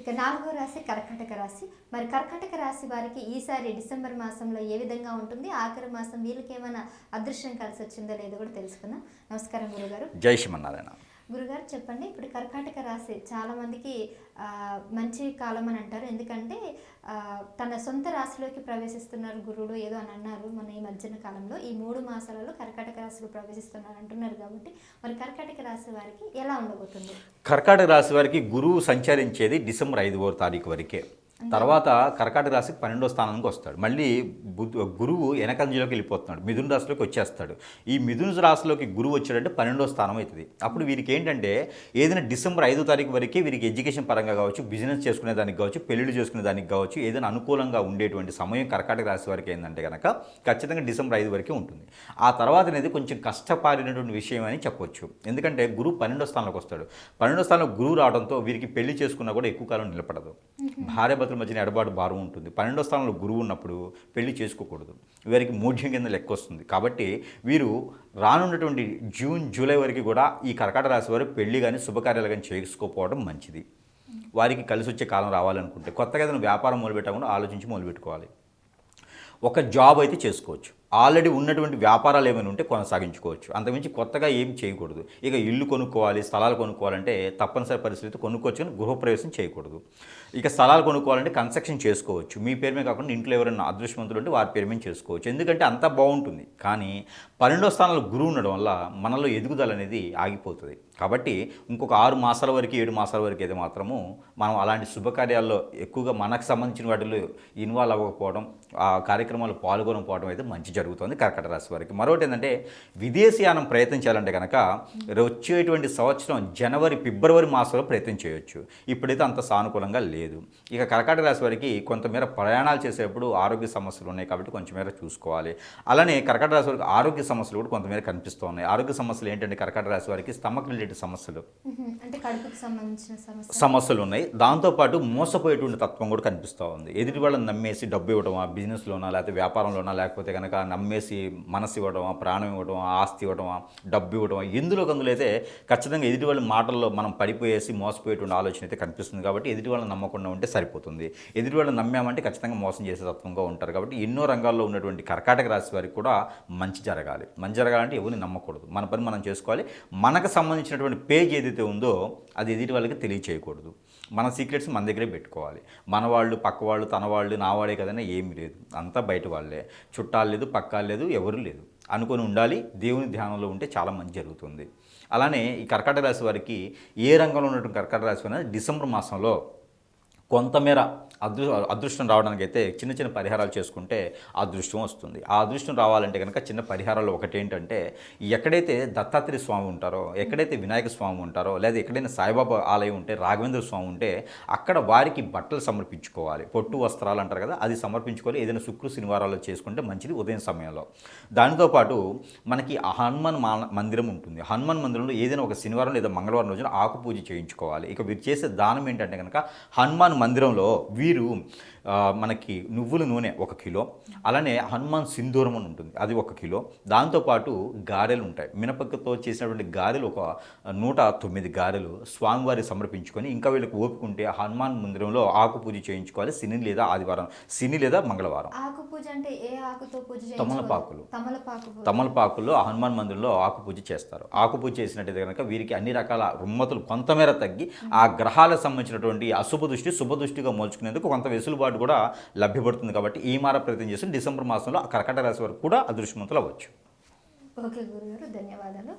ఇక నాలుగో రాశి కర్కాటక రాశి. మరి కర్కాటక రాశి వారికి ఈసారి డిసెంబర్ మాసంలో ఏ విధంగా ఉంటుంది? ఆఖరి మాసం వీళ్ళకి ఏమైనా అదృష్టం కలిసి వచ్చిందో లేదో కూడా తెలుసుకుందాం. నమస్కారం గురుగారు. జై శ్రీమన్నారాయణ. గురుగారు చెప్పండి. ఇప్పుడు కర్కాటక రాశి చాలామందికి మంచి కాలం అని అంటారు. ఎందుకంటే తన సొంత రాశిలోకి ప్రవేశిస్తున్నారు గురుడు ఏదో అని అన్నారు మన ఈ మధ్యన కాలంలో. ఈ మూడు మాసాలలో కర్కాటక రాశిలో ప్రవేశిస్తున్నారు అంటున్నారు కాబట్టి మరి కర్కాటక రాశి వారికి ఎలా ఉండబోతుంది? కర్కాటక రాశి వారికి గురువు సంచరించేది డిసెంబర్ ఐదవ తారీఖు వరకే. తర్వాత కర్కాటక రాశికి పన్నెండో స్థానానికి వస్తాడు. మళ్ళీ గురువు వెనకంజలోకి వెళ్ళిపోతున్నాడు. మిథున రాశిలోకి వచ్చేస్తాడు. ఈ మిథున రాశిలోకి గురువు వచ్చాడంటే పన్నెండో స్థానం అవుతుంది. అప్పుడు వీరికి ఏంటంటే ఏదైనా డిసెంబర్ ఐదో తారీఖు వరకే వీరికి ఎడ్యుకేషన్ పరంగా కావచ్చు బిజినెస్ చేసుకునే దానికి కావచ్చు పెళ్ళిళ్ళు చేసుకునే దానికి కావచ్చు ఏదైనా అనుకూలంగా ఉండేటువంటి సమయం కర్కాటక రాశి వారికి ఏంటంటే కనుక ఖచ్చితంగా డిసెంబర్ ఐదు వరకే ఉంటుంది. ఆ తర్వాత అనేది కొంచెం కష్టపాడినటువంటి విషయం అని చెప్పొచ్చు. ఎందుకంటే గురువు పన్నెండో స్థానంలోకి వస్తాడు. పన్నెండో స్థానంలో గురువు రావడంతో వీరికి పెళ్ళి చేసుకున్నా కూడా ఎక్కువ కాలం నిలబడదు. భార్య దంపతుల మధ్యన ఎడబాటు భారం ఉంటుంది. పన్నెండో స్థానంలో గురువు ఉన్నప్పుడు పెళ్ళి చేసుకోకూడదు. వీరికి మూఢ్యం కింద లెక్క వస్తుంది. కాబట్టి వీరు రానున్నటువంటి జూన్ జూలై వరకు కూడా ఈ కర్కాట రాశి వారు పెళ్ళి కానీ శుభకార్యాలు కానీ చేసుకోకపోవడం మంచిది. వారికి కలిసి వచ్చే కాలం రావాలనుకుంటే కొత్తగా ఏదైనా వ్యాపారం మొదలుపెట్టకుండా ఆలోచించి మొదలుపెట్టుకోవాలి. ఒక జాబ్ అయితే చేసుకోవచ్చు. ఆల్రెడీ ఉన్నటువంటి వ్యాపారాలు ఏమైనా ఉంటే కొనసాగించుకోవచ్చు. అంతకుమించి కొత్తగా ఏం చేయకూడదు. ఇక ఇల్లు కొనుక్కోవాలి స్థలాలు కొనుక్కోవాలంటే తప్పనిసరి పరిస్థితి కొనుక్కోవచ్చు కానీ గృహప్రవేశం చేయకూడదు. ఇక స్థలాలు కొనుక్కోవాలంటే కన్స్ట్రక్షన్ చేసుకోవచ్చు. మీ పేరు మీద కాకుండా ఇంట్లో ఎవరైనా అదృష్టవంతులు ఉంటే వారి పేరు మీద చేసుకోవచ్చు. ఎందుకంటే అంతా బాగుంటుంది. కానీ పన్నెండో స్థానంలో గురువు ఉండడం వల్ల మనలో ఎదుగుదల అనేది ఆగిపోతుంది. కాబట్టి ఇంకొక ఆరు మాసాల వరకు ఏడు మాసాల వరకు అయితే మాత్రము మనం అలాంటి శుభకార్యాల్లో ఎక్కువగా మనకు సంబంధించిన వాటిలో ఇన్వాల్వ్ అవ్వకపోవడం ఆ కార్యక్రమాలు పాల్గొనకపోవడం అయితే మంచి జరుగుతుంది కర్కట రాశి వారికి. మరొకటి ఏంటంటే విదేశీయానం ప్రయత్నం చేయాలంటే కనుక వచ్చేటువంటి సంవత్సరం జనవరి ఫిబ్రవరి మాసంలో ప్రయత్నం చేయొచ్చు. ఇప్పుడైతే అంత సానుకూలంగా లేదు. ఇక కర్కాటక రాశి వారికి కొంతమేర ప్రయాణాలు చేసేటప్పుడు ఆరోగ్య సమస్యలు ఉన్నాయి కాబట్టి కొంచెం మేర చూసుకోవాలి. అలానే కర్కాటక రాశి వారికి ఆరోగ్య సమస్యలు కూడా కొంతమేర కనిపిస్తూ ఉన్నాయి ఆరోగ్య సమస్యలు ఏంటంటే కర్కాటక రాశి వారికి స్టమక్ రిలేటెడ్ సమస్యలు. సమస్యలు. ఉన్నాయి. దాంతోపాటు మోసపోయేటువంటి తత్వం కూడా కనిపిస్తూ ఉంది. ఎదుటి వాళ్ళని నమ్మేసి డబ్బు ఇవ్వడమా బిజినెస్లోనా లేకపోతే వ్యాపారంలోనా లేకపోతే కనుక నమ్మేసి మనసు ఇవ్వడమా ప్రాణం ఇవ్వడమా ఆస్తి ఇవ్వడమా డబ్బు ఇవ్వడమా ఎందులో కందులో అయితే ఖచ్చితంగా ఎదుటి వాళ్ళ మాటల్లో మనం పడిపోయేసి మోసపోయేటువంటి ఆలోచన అయితే కనిపిస్తుంది కాబట్టి ఎదుటి వాళ్ళని నమ్మకుండా ఉంటే సరిపోతుంది. ఎదుటి వాళ్ళని నమ్మామంటే ఖచ్చితంగా మోసం చేసే తత్వంగా ఉంటారు కాబట్టి ఎన్నో రంగాల్లో ఉన్నటువంటి కర్కాటక రాశి వారికి కూడా మంచి జరగాలి. మంచి జరగాలంటే ఎవరిని నమ్మకూడదు. మన పని మనం చేసుకోవాలి. మనకు సంబంధించినటువంటి పేజ్ ఏదైతే ఉందో అది ఎదుటి వాళ్ళకి తెలియచేయకూడదు. మన సీక్రెట్స్ మన దగ్గరే పెట్టుకోవాలి. మన వాళ్ళు పక్క వాళ్ళు తన వాళ్ళు నా వాడే కదనే ఏమీ లేదు. అంతా బయట వాళ్ళే. చుట్టాలు లేదు పక్కా లేదు ఎవరు లేదు. అనుకొని ఉండాలి దేవుని ధ్యానంలో ఉంటే చాలా మంచి జరుగుతుంది. అలానే ఈ కర్కట రాశి వారికి ఏ రంగంలో ఉన్నటువంటి కర్కట రాశి వారు అనేది డిసెంబర్ మాసంలో కొంతమేర అదృ అదృష్టం రావడానికి అయితే చిన్న చిన్న పరిహారాలు చేసుకుంటే ఆ అదృష్టం వస్తుంది. ఆ అదృష్టం రావాలంటే కనుక చిన్న పరిహారాలు ఒకటి ఏంటంటే ఎక్కడైతే దత్తాత్రేయ స్వామి ఉంటారో ఎక్కడైతే వినాయక స్వామి ఉంటారో లేదా ఎక్కడైనా సాయిబాబా ఆలయం ఉంటే రాఘవేంద్ర స్వామి ఉంటే అక్కడ వారికి బట్టలు సమర్పించుకోవాలి. పొట్టు వస్త్రాలు అంటారు కదా అది సమర్పించుకోవాలి. ఏదైనా శుక్రు శనివారాలు చేసుకుంటే మంచిది ఉదయం సమయంలో. దానితో పాటు మనకి హనుమాన్ మందిరం ఉంటుంది. హనుమాన్ మందిరంలో ఏదైనా ఒక శనివారం లేదా మంగళవారం రోజున ఆకు పూజ చేయించుకోవాలి. ఇక వీరు చేసే దానం ఏంటంటే కనుక హనుమాన్ మందిరంలో వీరు మనకి నువ్వుల నూనె ఒక కిలో అలానే హనుమాన్ సింధూరం అని ఉంటుంది అది ఒక కిలో దాంతోపాటు గారెలు ఉంటాయి మినపక్కతో చేసినటువంటి గారెలు ఒక నూట తొమ్మిది గారెలు స్వామివారి సమర్పించుకొని ఇంకా వీళ్ళకి ఓపిక ఉంటే హనుమాన్ మందిరంలో ఆకు పూజ చేయించుకోవాలి శని లేదా ఆదివారం శని లేదా మంగళవారం ఆకు పూజ అంటే ఏ ఆకుతో పూజ? తమలపాకులు. తమలపాకు. తమలపాకుల్లో హనుమాన్ మందిరంలో ఆకు పూజ చేస్తారు ఆకు పూజ చేసినట్టయితే కనుక వీరికి అన్ని రకాల రుమ్మతులు కొంతమేర తగ్గి ఆ గ్రహాలకు సంబంధించినటువంటి అశుభ దృష్టి శుభ దృష్టిగా మోల్చుకునేందుకు కొంత వెసులుబాటు కూడా లభ్యపడుతుంది కాబట్టి ఈ మార ప్రయత్నం చేసి డిసెంబర్ మాసంలో ఆ కర్కట రాశి వరకు కూడా అదృష్టవంతులు అవ్వచ్చు. ఓకే గురుగారు ధన్యవాదాలు.